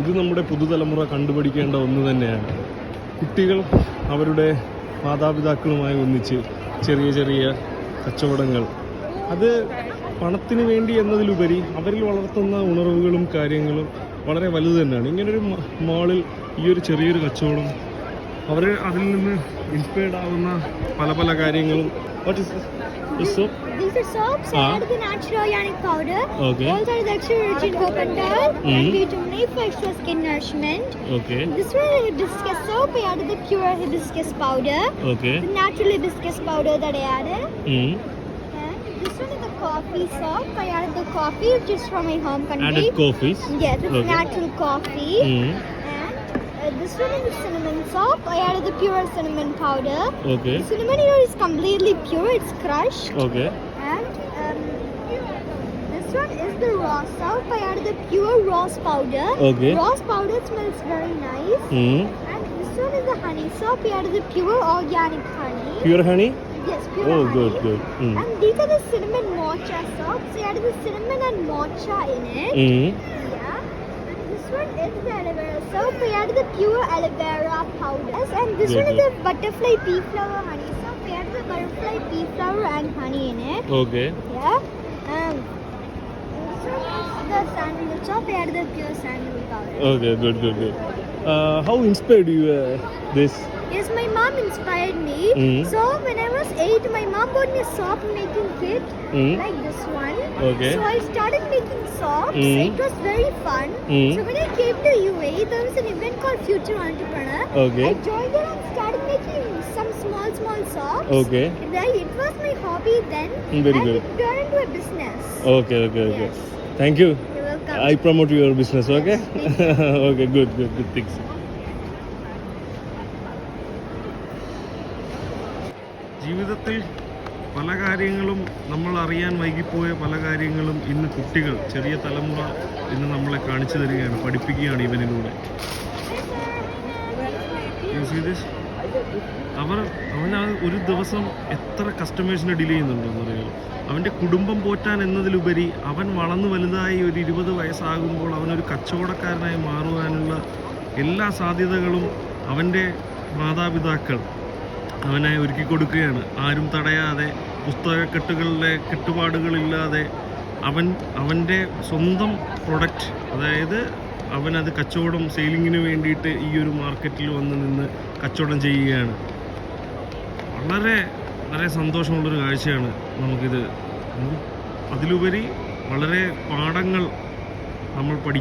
ഇത് നമ്മുടെ പുതുതലമുറ കണ്ടുപിടിക്കേണ്ട ഒന്ന് തന്നെയാണ്. കുട്ടികൾ അവരുടെ മാതാപിതാക്കളുമായി ഒന്നിച്ച് ചെറിയ ചെറിയ കച്ചവടങ്ങൾ. അത് പണത്തിന് വേണ്ടി എന്നതിലുപരി അവരിൽ വളർത്തുന്ന ഉണർവുകളും കാര്യങ്ങളും വളരെ വലുത് തന്നെയാണ്. ഇങ്ങനൊരു മാളിൽ ഈ ഒരു ചെറിയൊരു കച്ചവടം അവർ അതിൽ നിന്ന് ഇൻസ്പയർഡ് ആവുന്ന പല പല കാര്യങ്ങളും. What is so for soaps, uh. add the natural ionic powder. Okay. Both are extra rich in copenol mm -hmm. and bituminate for extra skin nourishment. Okay. This one is hibiscus soap. I added the pure hibiscus powder. Okay. The natural hibiscus powder that I added. Mm. And this one is the coffee soap. I added the coffee just from my home country. Added coffees? Yes, it's okay. natural coffee. Mm. Uh, this one is the cinnamon soap. I added the pure cinnamon powder. Okay. The cinnamon here is completely pure. It's crushed. Okay and um, this one is the raw soap. I added the pure rose powder. Okay. Rose powder smells very nice. Mm. And this one is the honey soap. I add the pure organic honey. Pure honey? Yes, pure oh, honey. good, good. Mm. And these are the cinnamon mocha So, you added the cinnamon and mocha in it. Mm. Yeah. And this one is the aloe vera soap. We added the pure aloe vera powders. And this one is the butterfly pea flower honey soap. We added the butterfly pea flower and honey. Okay. Yeah. Um, the sandal shop had the pure sandal powder. Okay, good, good, good. Uh, how inspired you uh, this? Yes, my mom inspired me. Mm. So when I was eight, my mom bought me a soap making kit mm. like this one. Okay. So I started making soaps. Mm. Mm-hmm. It was very fun. So when I came to UAE, there was an event called Future Entrepreneur. Okay. I joined it and started small, small shops. Okay. Right. It was my hobby then. Mm, very and good. it turned into a business. Okay, okay, okay. Yes. Thank you. You're welcome. I promote your business, okay? Yes, thank you. okay, good, good, good things. ജീവിതത്തിൽ പല കാര്യങ്ങളും നമ്മൾ അറിയാൻ വൈകിപ്പോയ പല കാര്യങ്ങളും ഇന്ന് കുട്ടികൾ ചെറിയ തലമുറ ഇന്ന് നമ്മളെ കാണിച്ചു തരികയാണ് പഠിപ്പിക്കുകയാണ് ഇവനിലൂടെ You see this? അവർ അവൻ ആ ഒരു ദിവസം എത്ര കസ്റ്റമേഴ്സിനെ ഡീൽ ചെയ്യുന്നുണ്ടെന്ന് അറിയാമോ അവന്റെ കുടുംബം പോറ്റാൻ എന്നതിലുപരി അവൻ വളർന്നു വലുതായി ഒരു ഇരുപത് വയസ്സാകുമ്പോൾ അവനൊരു കച്ചവടക്കാരനായി മാറുവാനുള്ള എല്ലാ സാധ്യതകളും അവന്റെ മാതാപിതാക്കൾ അവനെ ഒരുക്കി കൊടുക്കുകയാണ്. ആരും തടയാതെ പുസ്തകക്കെട്ടുകളിലെ കെട്ടുപാടുകളില്ലാതെ അവൻ അവന്റെ സ്വന്തം പ്രൊഡക്റ്റ് അതായത് അവനത് കച്ചവടം സെയിലിങ്ങിന് വേണ്ടിയിട്ട് ഈ ഒരു മാർക്കറ്റിൽ വന്ന് നിന്ന് കച്ചവടം ചെയ്യുകയാണ്. വളരെ വളരെ സന്തോഷമുള്ളൊരു കാഴ്ചയാണ് നമുക്കിത്. അതിലുപരി വളരെ പാഠങ്ങൾ നമ്മൾ പഠിക്കും